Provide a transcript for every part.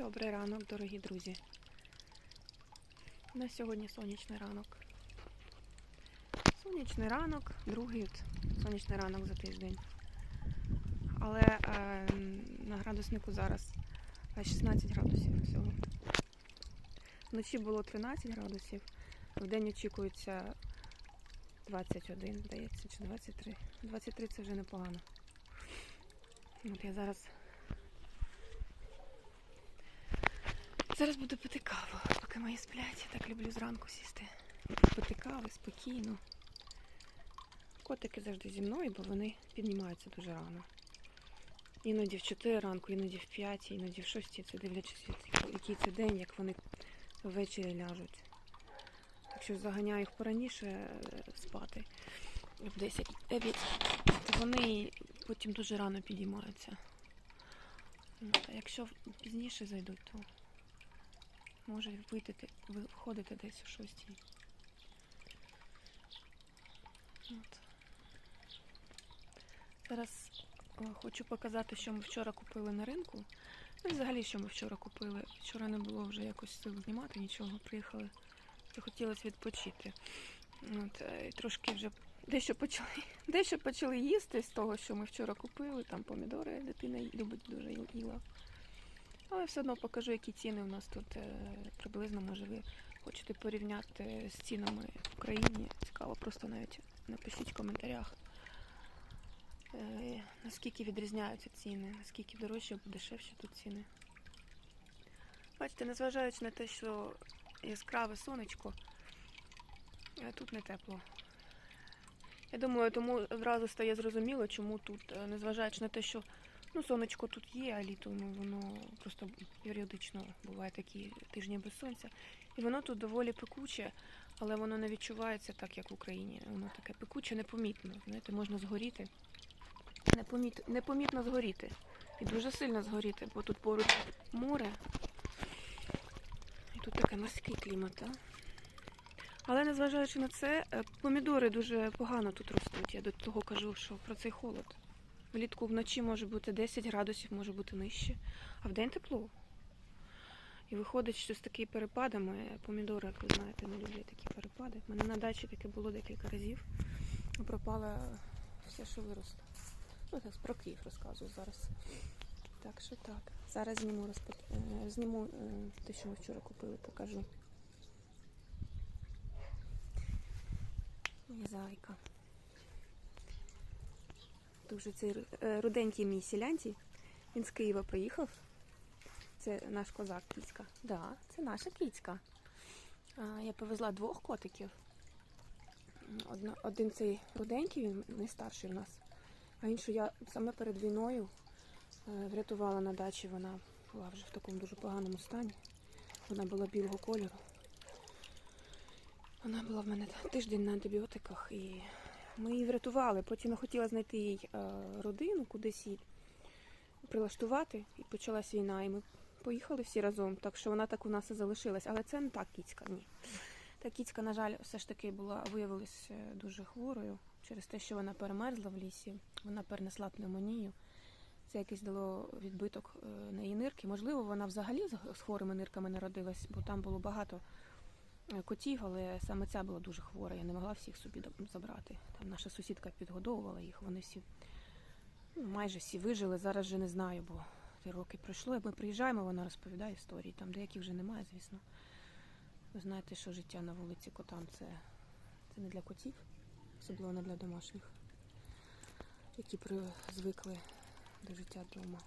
Добрий ранок, дорогі друзі. У нас сьогодні сонячний ранок. Сонячний ранок, другий сонячний ранок за тиждень. Але е, на градуснику зараз е, 16 градусів всього. Вночі було 13 градусів, в день очікується 21, здається, чи 23. 23 це вже непогано. От я зараз Зараз буду пити каву, поки мої сплять. Я так люблю зранку сісти. і Попити кави спокійно. Котики завжди зі мною, бо вони піднімаються дуже рано. Іноді в 4 ранку, іноді в 5, іноді в 6, це дивлячись, який це день, як вони ввечері ляжуть. Якщо заганяю їх пораніше е, спати в 10 9, то вони потім дуже рано підіймаються. Якщо пізніше зайдуть, то може вийти, виходити десь о шостій. От. Зараз о, хочу показати, що ми вчора купили на ринку. Ну, і взагалі, що ми вчора купили. Вчора не було вже якось сил знімати нічого, приїхали. Захотілося відпочити. От, е, і трошки вже дещо почали, дещо почали їсти з того, що ми вчора купили. Там помідори дитина любить дуже їла. Але все одно покажу, які ціни у нас тут е, приблизно, може ви хочете порівняти з цінами в Україні. Цікаво, просто навіть напишіть в коментарях, е, наскільки відрізняються ціни, наскільки дорожче або дешевші тут ціни. Бачите, незважаючи на те, що яскраве сонечко, е, тут не тепло. Я думаю, тому одразу стає зрозуміло, чому тут, незважаючи на те, що Ну, сонечко тут є, а літом ну, воно просто періодично буває такі тижні без сонця. І воно тут доволі пекуче, але воно не відчувається так, як в Україні. Воно таке пекуче, непомітно. Знаєте, можна згоріти. Непоміт... Непомітно згоріти. І дуже сильно згоріти, бо тут поруч море. І тут таке морський клімат. так? Але незважаючи на це, е, помідори дуже погано тут ростуть. Я до того кажу, що про цей холод. Влітку вночі може бути 10 градусів, може бути нижче, а вдень тепло. І виходить, що з такими перепадами, помідори, як ви знаєте, не люблять такі перепади. У мене на дачі таке було декілька разів. Пропало все, що виросло. Ну, так, про Київ розказую зараз. Так що так. Зараз зніму, розпо... е, зніму е, те, що ми вчора купили, покажу. І зайка. Дуже цей е, руденький мій селянці. Він з Києва приїхав. Це наш козак кіцька. Да, це наша кіцька. Я повезла двох котиків. Один цей руденький, він найстарший в нас. А іншу я саме перед війною е, врятувала на дачі. Вона була вже в такому дуже поганому стані. Вона була білого кольору. Вона була в мене тиждень на антибіотиках і ми її врятували. Потім я хотіла знайти їй е, родину, кудись її прилаштувати. І почалась війна. І ми поїхали всі разом. Так що вона так у нас і залишилась. Але це не та кіцька, ні. Та кіцька, на жаль, все ж таки була виявилась е, дуже хворою через те, що вона перемерзла в лісі, вона перенесла пневмонію. Це якийсь дало відбиток е, на її нирки. Можливо, вона взагалі з хворими нирками народилась, бо там було багато котів, але саме ця була дуже хвора. Я не могла всіх собі забрати. Там наша сусідка підгодовувала їх. Вони всі ну, майже всі вижили. Зараз вже не знаю, бо три роки пройшло. Як ми приїжджаємо, вона розповідає історії. Там деяких вже немає, звісно. Ви знаєте, що життя на вулиці котам це, це не для котів, особливо не для домашніх, які звикли до життя вдома.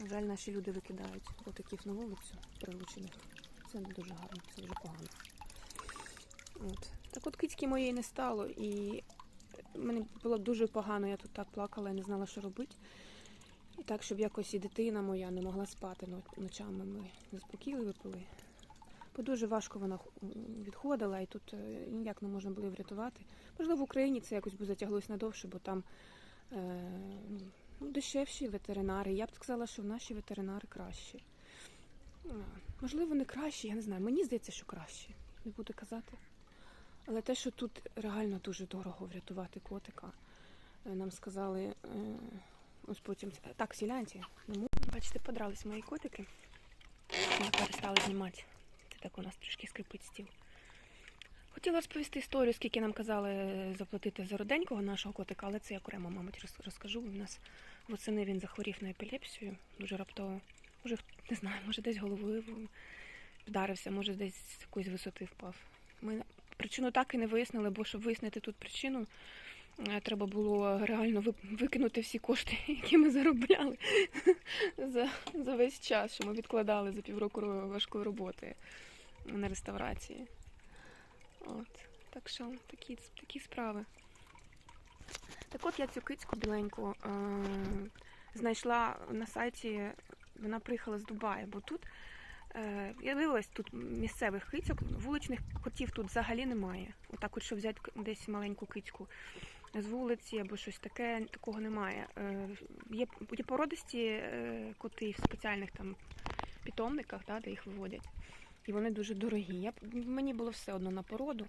На жаль, наші люди викидають котиків на вулицю прилучених. Це не дуже гарно, це дуже погано. От. Так от кицьки моєї не стало, і мені було дуже погано, я тут так плакала, я не знала, що робити. І так, щоб якось і дитина моя не могла спати ночами. Ми заспокійливі були. Бо дуже важко вона відходила, і тут е, ніяк не можна було врятувати. Можливо, в Україні це якось би затяглося надовше, бо там е, ну, дешевші ветеринари. Я б сказала, що наші ветеринари кращі. Можливо, не краще, я не знаю. Мені здається, що краще. Не буду казати. Але те, що тут реально дуже дорого врятувати котика, е, нам сказали, е, ось потім так, сілянці. Бачите, подрались мої котики. Ми перестали знімати. Це так у нас трішки скрипить стіл. Хотіла розповісти історію, скільки нам казали заплатити за роденького нашого котика, але це я окремо, мабуть, розкажу. У нас восени він захворів на епілепсію дуже раптово. Може, не знаю, може десь головою вдарився, може десь з якоїсь висоти впав. Ми причину так і не вияснили, бо щоб вияснити тут причину, е, треба було реально викинути всі кошти, які ми заробляли за, за весь час, що ми відкладали за півроку важкої роботи на реставрації. От. Так що такі, такі справи. Так от я цю кицьку біленьку е- знайшла на сайті, вона приїхала з Дубаю, бо тут е- я дивилась тут місцевих кицьок, вуличних котів тут взагалі немає. Отак, от, щоб взяти десь маленьку кицьку з вулиці або щось таке, такого немає. Е- є, породисті е- коти в спеціальних там питомниках, да, де їх виводять. І вони дуже дорогі. Я, мені було все одно на породу.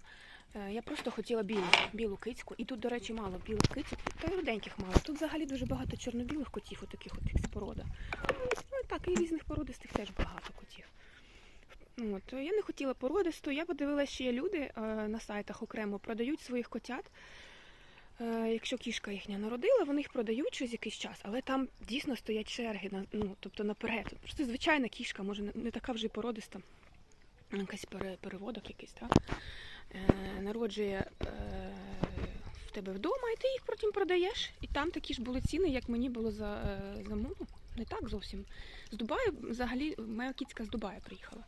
Е, Я просто хотіла білу, білу кицьку. І тут, до речі, мало білих кицьок, та й руденьких мало. Тут взагалі дуже багато чорно-білих котів, отаких от порода. Ну і так, і різних породистих теж багато котів. От, я не хотіла породисту, я подивилася, що є люди е, на сайтах окремо продають своїх котят. Е, якщо кішка їхня народила, вони їх продають через якийсь час, але там дійсно стоять черги ну, тобто наперед. Просто звичайна кішка, може не- така вже породиста, пере- переводок якийсь, так? Е, народжує в тебе вдома, і ти їх потім продаєш. І там такі ж були ціни, як мені було за, е, за ну, не так зовсім. З Дубаю, взагалі, моя кіцька з Дубаю приїхала.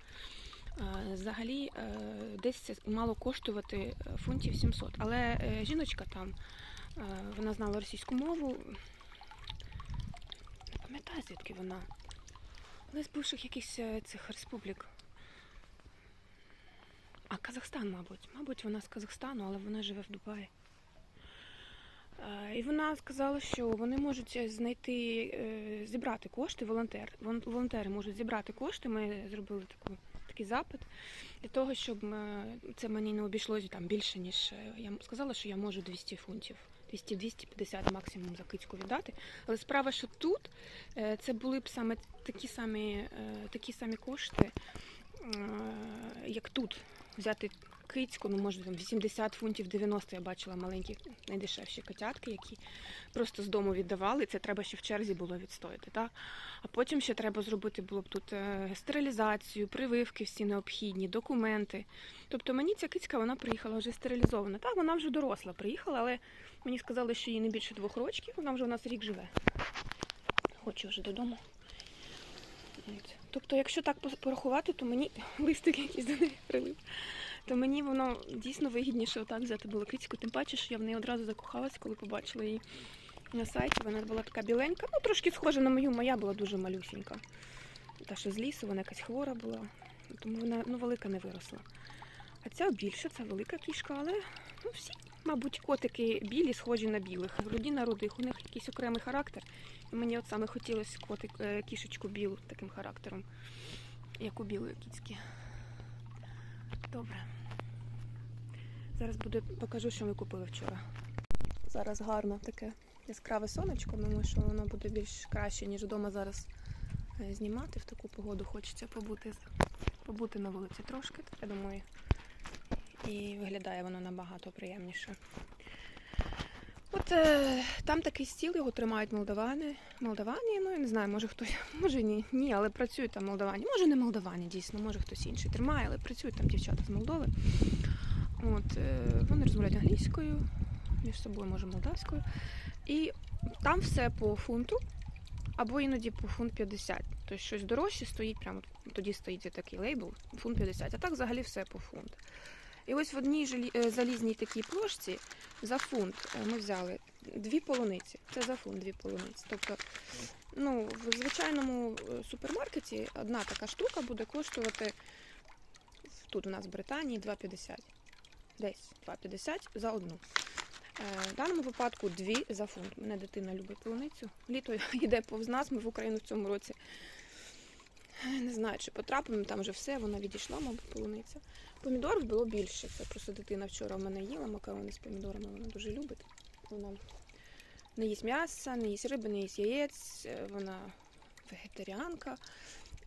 Е, Взагалі, е, десь це мало коштувати е, фунтів 700. Але жіночка там, вона знала російську мову. Не пам'ятаю, звідки вона. Вона з бивших якихось цих республік. А Казахстан, мабуть. Мабуть, вона з Казахстану, але вона живе в Дубаї. Е, І вона сказала, що вони можуть знайти, е, зібрати кошти, волонтер. Волонтери можуть зібрати кошти. Ми зробили таку, такий запит для того, щоб е, це мені не обійшлося там більше, ніж е, я сказала, що я можу 200 фунтів. 200-250 максимум за кицьку віддати. Але справа, що тут е, це були б саме такі самі, е, такі самі кошти, е, як тут. Взяти кицьку, ну може там 80 фунтів 90 я бачила маленькі найдешевші котятки, які просто з дому віддавали. Це треба ще в черзі було відстояти. Так? А потім ще треба зробити було б тут е, стерилізацію, прививки всі необхідні, документи. Тобто мені ця кицька вона приїхала вже стерилізована. Так, вона вже доросла приїхала, але мені сказали, що їй не більше двох років, вона вже у нас рік живе. Хочу вже додому. Тобто, якщо так порахувати, то мені листик якийсь до неї прилип. То мені воно дійсно вигідніше отак взяти було кицьку. Тим паче, що я в неї одразу закохалась, коли побачила її на сайті. Вона була така біленька, ну трошки схожа на мою, моя була дуже малюсінька. Та що з лісу, вона якась хвора була, тому вона ну, велика не виросла. А ця більша, це велика кішка, але ну, всі, мабуть, котики білі, схожі на білих. Руді на рудих, у них якийсь окремий характер. І мені от саме хотілося котик, е, кішечку білу таким характером, як у білої кіцьки. Добре. Зараз буду покажу, що ми купили вчора. Зараз гарно таке яскраве сонечко, думаю, що воно буде більш краще, ніж вдома зараз е, знімати в таку погоду. Хочеться побути, побути на вулиці трошки, я думаю. І виглядає воно набагато приємніше. Е, там такий стіл, його тримають молдавани. Молдавані, ну я не знаю, може хтось, може ні, ні, але працюють там молдавані. Може не молдавані, дійсно, може хтось інший тримає, але працюють там дівчата з Молдови. От, е, вони розмовляють англійською, між собою, може, молдавською. І там все по фунту, або іноді по фунт 50. Тобто щось дорожче стоїть, прямо тоді стоїть такий лейбл, фунт 50, а так взагалі все по фунт. І ось в одній е, залізній такій плошці за фунт е, ми взяли дві полуниці. Це за фунт дві полуниці. Тобто, ну, в звичайному е, супермаркеті одна така штука буде коштувати тут у нас в Британії 2,50. Десь 2,50 за одну. В даному випадку дві за фунт. Мене дитина любить полуницю. Літо йде повз нас, ми в Україну в цьому році. Е, Не знаю, чи потрапимо, там вже все, вона відійшла, мабуть, полуниця. Помідорів було більше. Це просто дитина вчора в мене їла макарони з помідорами, вона дуже любить. Вона не їсть м'яса, не їсть риби, не їсть яєць, е, вона вегетаріанка.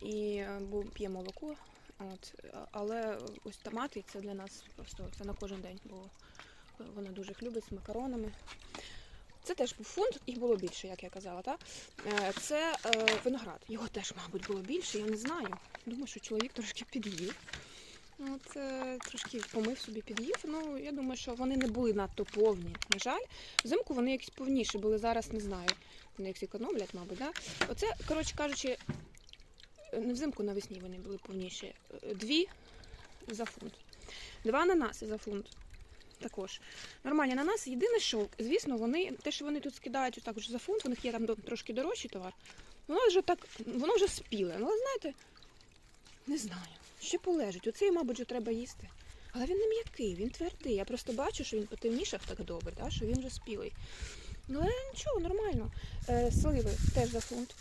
і е, п'є молоко. От. Але ось томати це для нас просто це на кожен день, бо вона дуже їх любить з макаронами. Це теж був фунт, їх було більше, як я казала. Та? Е, Це е, виноград. Його теж, мабуть, було більше, я не знаю. Думаю, що чоловік трошки під'їв. От, е, трошки помив собі під'їв. Ну, я думаю, що вони не були надто повні. На жаль, взимку вони якісь повніші були. Зараз не знаю. Вони їх економлять, мабуть, да? Оце, коротше кажучи, не взимку навесні вони були повніші. Дві за фунт. Два ананаси за фунт. Також. Нормальні ананаси. Єдине, що, звісно, вони, те, що вони тут скидають отак вже за фунт, у них є там трошки дорожчий товар. Воно вже так, воно вже спіле. Ну, але знаєте, не знаю. Ще полежить. Оцей, мабуть, вже треба їсти. Але він не м'який, він твердий. Я просто бачу, що він потемнішав так добре, да? що він вже спілий. Ну, але нічого, нормально. Е, сливи теж за фунт.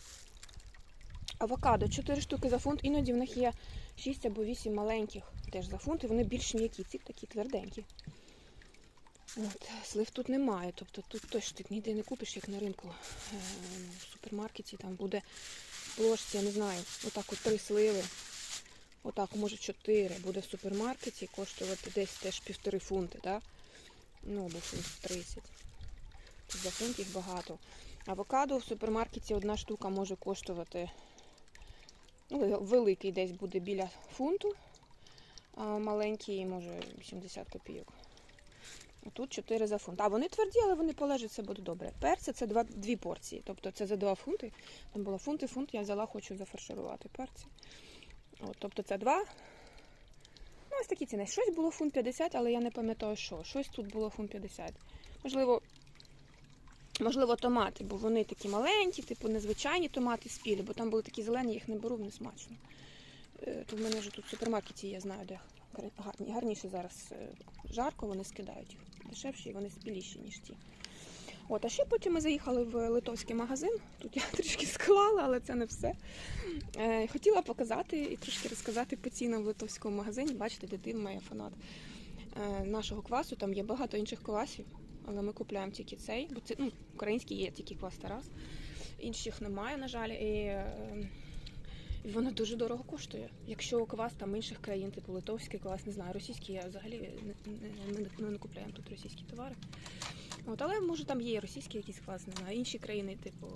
Авокадо 4 штуки за фунт. Іноді в них є 6 або 8 маленьких теж за фунт, і вони більш м'які, ці такі тверденькі. От, слив тут немає, тобто тут точно ти ніде не купиш, як на ринку. Е, в супермаркеті там буде ложці, я не знаю, отак от три сливи. Отак, може, чотири буде в супермаркеті коштувати десь теж півтори фунти, да? Ну, або фунт 30. Тут за фунт їх багато. Авокадо в супермаркеті одна штука може коштувати. Ну, великий десь буде біля фунту, а маленький може 70 копійок. Тут 4 за фунт. А вони тверді, але вони полежать, це буде добре. Перці це два, дві порції. Тобто це за 2 фунти. Там було фунт і фунт, я взяла, хочу зафарширувати перці. От, тобто це два. Ну, ось такі ціни. Щось було фунт 50, але я не пам'ятаю, що. Щось тут було фунт 50. Можливо, можливо, томати, бо вони такі маленькі, типу незвичайні томати спілі, бо там були такі зелені, їх не беру, не смачно. Е, То в мене вже тут в супермаркеті, я знаю, де гарні, гарніше зараз е, жарко, вони скидають дешевші і вони спіліші, ніж ті. От, а ще потім ми заїхали в литовський магазин. Тут я трішки склала, але це не все. Е, хотіла показати і трошки розказати по цінам в литовському магазині. Бачите, дитина моя фанат е, нашого квасу. Там є багато інших квасів, але ми купуємо тільки цей, бо це ну, український є тільки квас Тарас. Інших немає, на жаль. І, е, і воно дуже дорого коштує. Якщо квас там інших країн, типу литовський квас, не знаю, російський я взагалі не, не, не, не, не купляємо тут російські товари. От, але може там є і російський якийсь квас, не знаю, інші країни, типу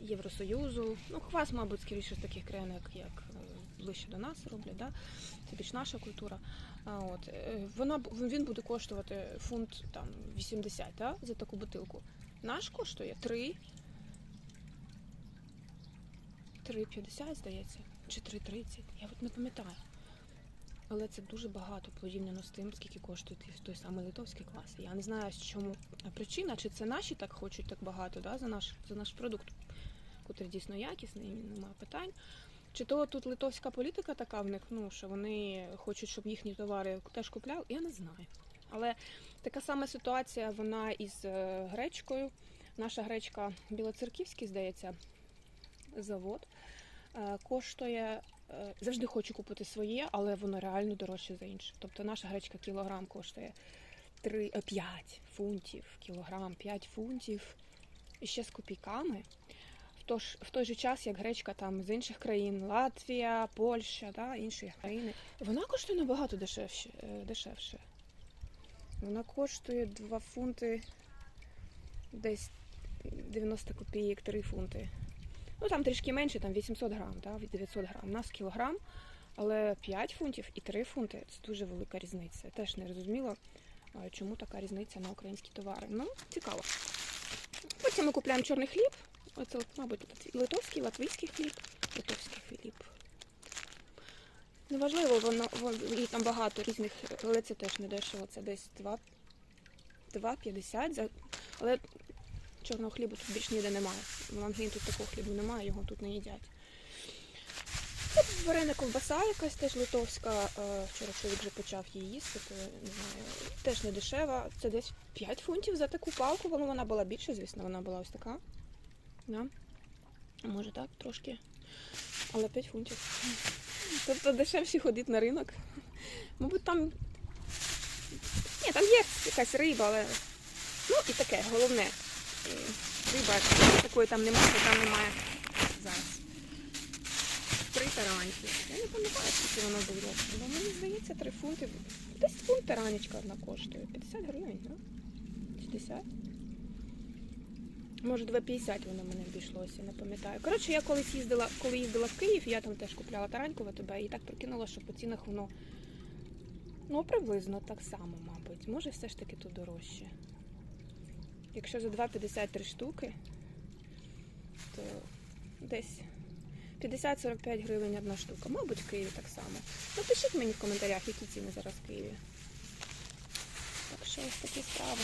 Євросоюзу. Ну, квас, мабуть, скоріше з таких країн, як, як е, ближче до нас роблять, да? це більш наша культура. А, от, е, вона, він буде коштувати фунт там, 80 да? за таку бутилку. Наш коштує 3. 3,50, здається, чи 3,30. Я от не пам'ятаю. Але це дуже багато порівняно з тим, скільки коштує той- самий литовський клас. Я не знаю, з чому причина, чи це наші так хочуть так багато да, за, наш, за наш продукт, який дійсно якісний, немає питань. Чи то тут литовська політика така в них, ну, що вони хочуть, щоб їхні товари теж купляли, я не знаю. Але така сама ситуація вона із е, гречкою. Наша гречка Білоцерківський, здається, завод е, коштує. е, Завжди хочу купити своє, але воно реально дорожче за інше. Тобто наша гречка кілограм коштує 3, 5 фунтів, кілограм 5 фунтів і ще з копійками. В, то ж, в той же час, як гречка там з інших країн, Латвія, Польща, да, інші країни, вона коштує набагато дешевше. е, дешевше. Вона коштує 2 фунти десь 90 копійок, 3 фунти. Ну там трішки менше, там 800 грам, да, від 900 грам. У нас кілограм, але 5 фунтів і 3 фунти це дуже велика різниця. Я теж не розуміла, чому така різниця на українські товари. Ну, цікаво. Потім ми купуємо чорний хліб. Оце, мабуть, литовський, латвійський хліб, литовський хліб. Неважливо, воно, і там багато різних, але це теж не дешево. Це десь 2,50 за. Але чорного хлібу тут більш ніде немає. В Англії тут такого хлібу немає, його тут не їдять. Це варена ковбаса якась теж литовська. Е, Вчора чоловік вже почав її їсти, то не знаю. Теж не дешева. Це десь 5 фунтів за таку палку. Вона, вона була більша, звісно, вона була ось така. Да? Може так, трошки. Але 5 фунтів. Тобто дешевші ходить на ринок. Мабуть, там. Ні, там є якась риба, але. Ну і таке, головне. І Риба такої там немає, там немає зараз. тараньки. Я не пам'ятаю, скільки воно було. Але мені здається, 3 фунти. Десь фунт таранечка одна коштує. 50 гривень, так? 60? Може, 2,50 воно мене обійшлося, не пам'ятаю. Коротше, я колись їздила, коли їздила в Київ, я там теж купляла тараньку в АТБ і так прикинула, що по цінах воно ну, приблизно так само, мабуть. Може, все ж таки тут дорожче. Якщо за 2,53 штуки, то десь 50-45 гривень одна штука. Мабуть, в Києві так само. Напишіть мені в коментарях, які ціни зараз в Києві. Так що ось такі справи.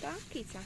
Так, киця.